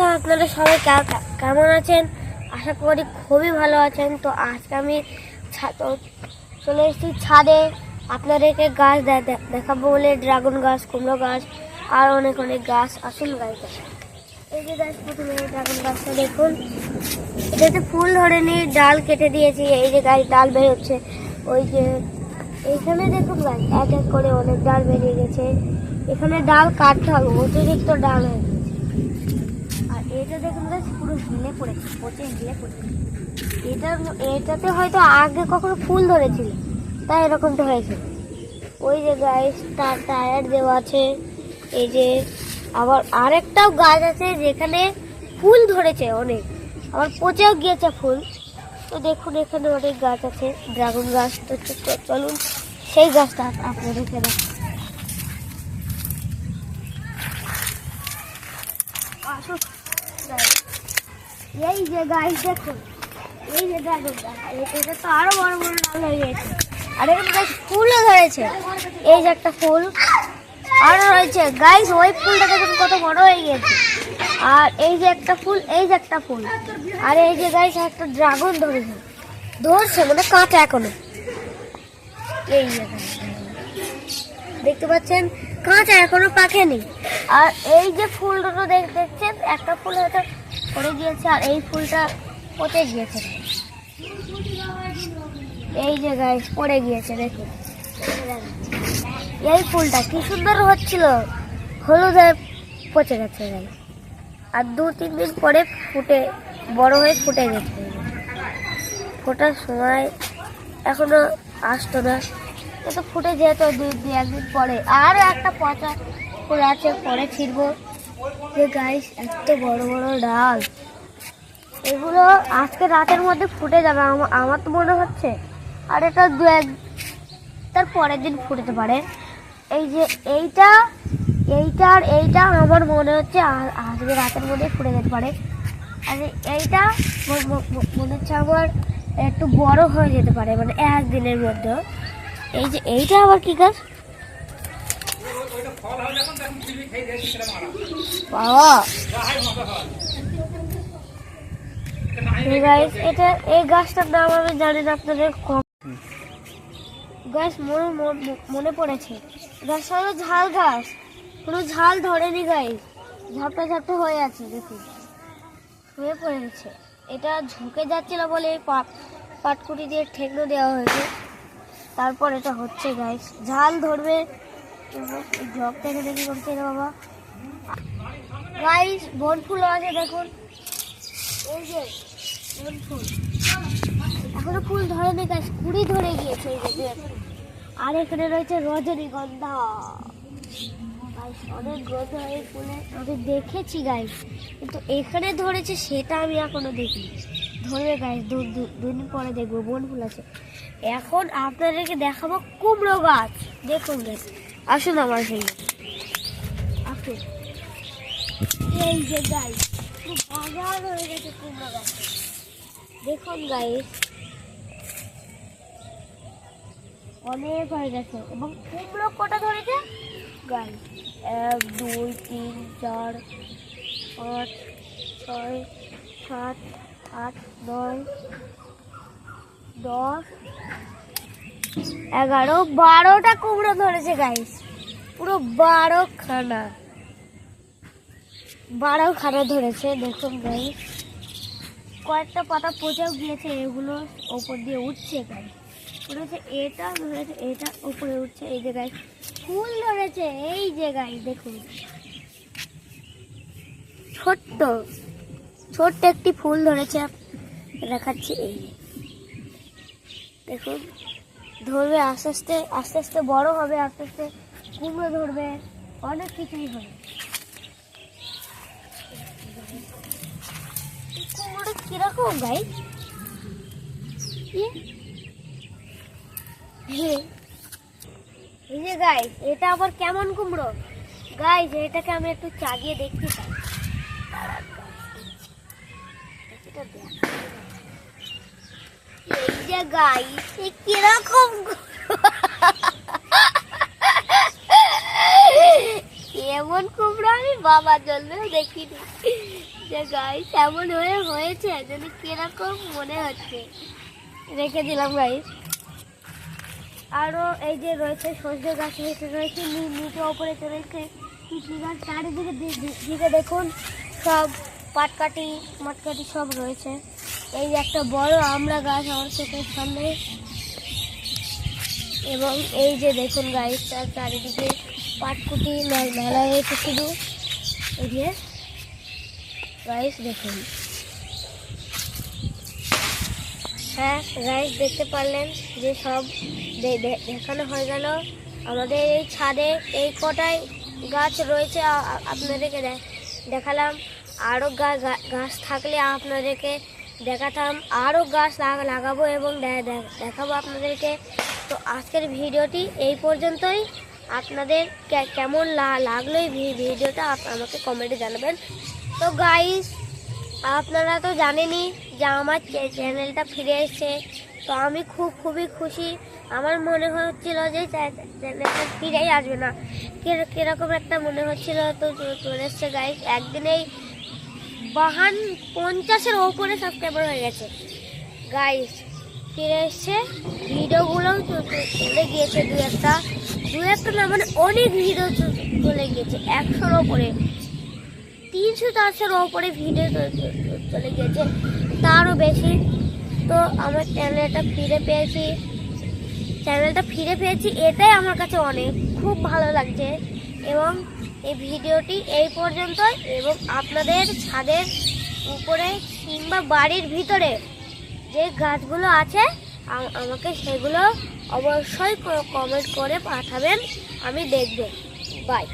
Guys আপনারা সবাই কেমন আছেন? আশা করি খুবই ভালো আছেন। তো আজকে আমি চলে এসেছি ছাদে। আপনাদেরকে গাছ দেখাবো বলে। ড্রাগন গাছ, কুমড়ো গাছ, আর অনেক অনেক গাছ আসুন গাছ। এই যে গাছ, প্রথমে ড্রাগন গাছটা দেখুন। এটাতে ফুল ধরেনি, ডাল কেটে দিয়েছি। এই যে গাছ, ডাল বেরোচ্ছে ওই যে এইখানে দেখুন গাছ, এক এক করে অনেক ডাল বেরিয়ে গেছে। এখানে ডাল কাটতে হবে, অতিরিক্ত ডাল হয়ে। গেছে আর এটা পুরো হিলে পড়েছে পচে হিলে পড়েছে এটা এটাতে হয়তো আগে কখনো ফুল ধরেছিল, তাই এরকমটা হয়েছে। ওই যে গাছ তার টায়ার দেওয়া আছে, এই যে আবার আরেকটাও গাছ আছে যেখানে ফুল ধরেছে অনেক। আবার পচেও গিয়েছে ফুল। তো দেখুন, এখানে অনেক গাছ আছে ড্রাগন গাছ। তো চলুন, সেই গাছটা আপনাদেরকে দেখ আসুন। এই যে গাছ দেখুন। এই যে ড্রাগন এটা তো আরও বড় বড় ডাল হয়ে গেছে আর এখানে গাছ ফুলও ধরেছে। এই যে একটা ফুল। আরও রয়েছে গাইস ওই ফুলটা দেখুন কত বড় হয়ে গেছে আর এই যে একটা ফুল, এই যে একটা ফুল। আর এই যে গাইস একটা ড্রাগন ধরেছে। ধরছে মানে কাঁচা এখনও। এই যে দেখতে পাচ্ছেন? কাঁচা, এখনও পাকেনি। আর এই যে ফুল দুটো দেখ- দেখছেন? একটা ফুল হয়তো পড়ে গিয়েছে, আর এই ফুলটা পচে গিয়েছে। এই যে গাইস পড়ে গিয়েছে, দেখুন। এই ফুলটা কি সুন্দর হচ্ছিল। হলুদ পচে গেছে গাইস আর দু, তিন দিন পরে ফুটে, বড় হয়ে ফুটে গেছে। ফোটার সময় এখনও আসতো না। তো ফুটে যেত দুই দুই একদিন পরে। আরও একটা পচা ফুল আছে, পরে ছিড়বো। যে গাইস এত বড় বড় ডাল। এগুলো আজকে রাতের মধ্যে ফুটে যাবে, আমা- আমার তো মনে হচ্ছে। আর এটা দু এক তার পরের দিন ফুটতে পারে। এই যে এইটা এইটা আর এইটা আমার মনে হচ্ছে আজকে রাতের মধ্যে ফুটে যেতে পারে। আর এইটা মনে হচ্ছে আমার একটু বড় হয়ে যেতে পারে মানে একদিনের মধ্যে। এই যে, এইটা আবার কি গাছ? বাবা। এটা, এই গাছটার নাম আমি গাছ মনে, মনে- পড়েছে। ঝাল গাছ। কোনো ঝাল ধরেনি গাইস ঝাপটা ঝাপটা হয়ে আছে, দেখুন। হয়ে পড়েছে। এটা ঝুঁকে যাচ্ছিল বলে পাটকুটি দিয়ে ঠেকনো দেওয়া হয়েছে। তারপর এটা হচ্ছে গাইস ঝাল ধরবে। জগ থেকে দেখি করছে রে বাবা? গাইস বনফুল আছে, দেখুন। এই যে, বনফুল। এখনও ফুল ধরেনি গাছ কুড়ি ধরে গিয়েছে এই যে আর এখানে রয়েছে রজনীগন্ধা। গাইস অনেক গন্ধ এই ফুলে। আমি দেখেছি গাইস কিন্তু এখানে ধরেছে, সেটা আমি এখনও দেখিনি। ধরবে দু- দুদিন পরে দেখব, বন ফুল আছে। এখন আপনাদেরকে দেখাবো কুমড়ো গাছ। দেখুন গাছ আসুন আমার সঙ্গে। আসুন। এই যে পুরো বাগান হয়ে গেছে কুমড়ো গাছ। দেখুন গাইস অনেক হয়ে গেছে। এবং কুমড়ো কটা ধরেছে? গাইস এক, দুই, তিন, চার, পাঁচ, ছয়, সাত আট, নয়, দশ, এগারো, বারোটা কুমড়ো ধরেছে গাইস পুরো বারো খানা বারো খানা ধরেছে, দেখুন গাইস কয়েকটা পাতা পচেও গিয়েছে, এগুলো ওপর দিয়ে উঠছে গাইস ধরেছে এটা ধরেছে এটা উপরে উঠছে, এই যে ফুল ধরেছে, এই যে দেখুন। ছোট্ট। ছোট্ট একটি ফুল ধরেছে দেখাচ্ছি এই দেখুন, ধরবে আস্তে আস্তে আস্তে আস্তে বড় হবে, আস্তে আস্তে কুমড়ো ধরবে, অনেক কিছুই হবে। এই কুমড়োটা কীরকম গাই এই যে গাইস এটা আবার কেমন কুমড়ো? গাইস এটাকে আমি একটু চাগিয়ে দেখতে চাই দাঁড়ান guys, এটা দেখ। এই যে গাইস এ কীরকম? এমন কুমড়ো আমি বাবার জন্য দেখিনি। যে গাইস এমন হয়ে হয়েছে, যেন কীরকম মনে হচ্ছে। রেখে দিলাম গাইস আরও এই যে রয়েছে সর্ষে গাছ রয়েছে রয়েছে নিচে ওপরে চলেছে কি গাছ। চারিদিকে দিকে দেখুন, সব পাটকাটি মাটকাটি সব রয়েছে। এই একটা বড় আমড়া গাছ আমার চোখের সামনে। এবং এই যে দেখুন তার চারিদিকে পাটকুটি মেলা হয়েছে শুধু। এই যে গাইস দেখুন। হ্যাঁ গাইস দেখতে পারলেন যে সব দেখানো হয়ে গেল। আমাদের এই ছাদে এই কটাই গাছ রয়েছে আপনাদেরকে দেখালাম। আরও গাছ থাকলে আপনাদেরকে দেখাতাম, আরও গাছ লাগাবো এবং দেখাবো আপনাদেরকে। তো আজকের ভিডিওটি এই পর্যন্তই। আপনাদের কেমন লাগল এই ভিডিওটা আমাকে কমেন্টে জানাবেন। তো গাইস আপনারা তো জানেনই যে আমার চ্যানেলটা ফিরে এসেছে। তো আমি খুব, খুবই খুশি। আমার মনে হচ্ছিল যে চ্যানেলটা ফিরেই আসবে না। কির- কীরকম একটা মনে হচ্ছিল তো চলে এসছে গাইস একদিনেই বাহান পঞ্চাশের ওপরে সাবস্ক্রাইবার হয়ে গেছে। গাইস ফিরে এসছে। ভিডিওগুলোও চলে গিয়েছে দু একটা। দু একটা না মানে অনেক ভিডিও চলে গিয়েছে। একশোর ওপরে। তিনশো চারশোর ওপরে ভিডিও চলে গিয়েছে। তারও বেশি। তো আমার চ্যানেলটা ফিরে পেয়েছি। চ্যানেলটা ফিরে পেয়েছি। এটাই আমার কাছে অনেক। খুব ভালো লাগছে। এবং এই ভিডিওটি এই পর্যন্ত এবং আপনাদের ছাদের উপরে কিংবা বাড়ির ভিতরে যে গাছগুলো আছে আমাকে সেগুলো অবশ্যই কমেন্ট করে পাঠাবেন, আমি দেখব। বাই